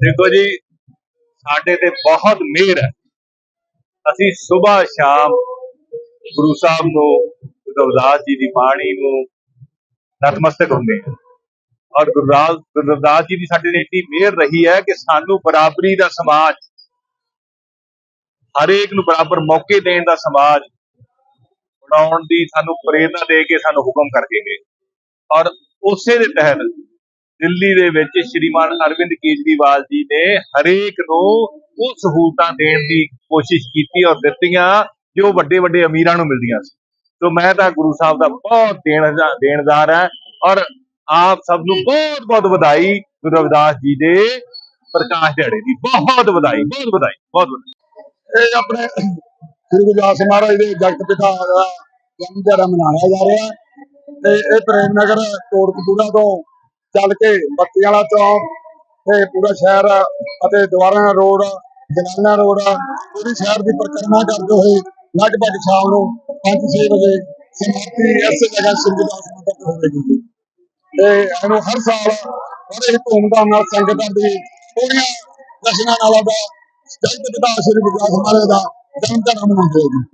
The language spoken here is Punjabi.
ਦੇਖੋ ਜੀ, ਸਾਡੇ ਤੇ ਬਹੁਤ ਮਿਹਰ ਹੈ। ਅਸੀਂ ਸਵੇਰ ਸ਼ਾਮ ਗੁਰੂ ਸਾਹਿਬ ਨੂੰ, ਗੁਰੂ ਜੀ ਦੀ ਬਾਣੀ ਨੂੰ ਨਤਮਸਤਕ ਹੁੰਦੇ ਹਾਂ। ਔਰ ਗੁਰਦਾਸ ਗੁਰਦਾਸ ਜੀ ਦੀ ਸਾਡੇ ਤੇ ਇੰਨੀ ਮਿਹਰ ਰਹੀ ਹੈ ਕਿ ਸਾਨੂੰ ਬਰਾਬਰੀ ਦਾ ਸਮਾਜ ਹਰੇਕ ਨੂੰ ਬਰਾਬਰ ਮੌਕੇ ਦੇਣ ਦਾ ਸਮਾਜ ਬਣਾਉਣ ਦੀ ਸਾਨੂੰ ਪ੍ਰੇਰਣਾ ਦੇ ਕੇ ਸਾਨੂੰ ਹੁਕਮ ਕਰਕੇ ਗਏ। ਔਰ ਉਸੇ ਦੇ ਤਹਿਤ ਦਿੱਲੀ ਦੇ ਵਿੱਚ ਸ਼੍ਰੀਮਾਨ ਅਰਵਿੰਦ ਕੇਜਰੀਵਾਲ ਜੀ ਨੇ ਹਰੇਕ ਨੂੰ ਉਹ ਸਹੂਲਤਾਂ ਦੇਣ ਦੀ ਕੋਸ਼ਿਸ਼ ਕੀਤੀ ਔਰ ਦਿੱਤੀਆਂ ਜੋ ਵੱਡੇ ਵੱਡੇ ਅਮੀਰਾਂ ਨੂੰ ਮਿਲਦੀਆਂ ਸੀ। ਸੋ ਮੈਂ ਤਾਂ ਗੁਰੂ ਸਾਹਿਬ ਦਾ ਬਹੁਤ ਦੇਣ ਦੇਣਦਾਰ ਹਾਂ ਔਰ ਆਪ ਸਭ ਨੂੰ ਬਹੁਤ ਬਹੁਤ ਵਧਾਈ ਗੁਰੂ ਰਵਿਦਾਸ ਜੀ ਦੇ ਪ੍ਰਕਾਸ਼ ਦਿਹਾੜੇ ਦੀ। ਬਹੁਤ ਵਧਾਈ ਬਹੁਤ ਵਧਾਈ ਬਹੁਤ ਵਧਾਈ। ਇਹ ਆਪਣੇ ਸ੍ਰੀ ਗੁਰੂ ਦਾਸ ਮਹਾਰਾਜ ਦੇ ਜਗਤ ਪਿਤਾ ਦਾ ਜਨਮ ਦਿਹਾੜਾ ਮਨਾਇਆ ਜਾ ਰਿਹਾ। ਹੈ ਤੇ ਇਹ ਪ੍ਰੇਮ ਨਗਰ ਕੋਟਕਪੂਰਾ ਤੋਂ ਚੱਲ ਕੇ ਬੱਤੀ ਵਾਲਾ ਚੌਂਕ ਤੇ ਪੂਰਾ ਸ਼ਹਿਰ ਅਤੇ ਦੁਆਰਾ ਰੋਡ ਜਨਾਨਾ ਰੋਡ, ਪੂਰੀ ਸ਼ਹਿਰ ਦੀ ਪਰਿਕਰਮਾ ਕਰਦੇ ਹੋਏ ਲਗਭਗ ਸ਼ਾਮ ਨੂੰ 5-6 ਵਜੇ ਸਮਾਪਤੀ ਇਸ ਜਗ੍ਹਾ ਸ੍ਰੀ ਗੁਰੂ ਦਾਸ ਮੰਦਰ ਤੋਂ ਹੋਵੇਗੀ। ਤੇ ਇਹਨੂੰ ਹਰ ਸਾਲ ਬੜੇ ਹੀ ਧੂਮਧਾਮ ਨਾਲ ਸੰਗਤਾਂ ਦੀ ਪੂਰੀਆਂ ਦਰਸ਼ਨਾਂ ਨਾਲ ਦਾ ਜਗਤ ਪਿਤਾ ਸ੍ਰੀ ਗੁਰੂ ਮਹਾਰਾਜ ਦਾ ਜਨਮ ਦਿਹਾੜਾ ਮਨਾਉਂਦੇ ਹਾਂ ਜੀ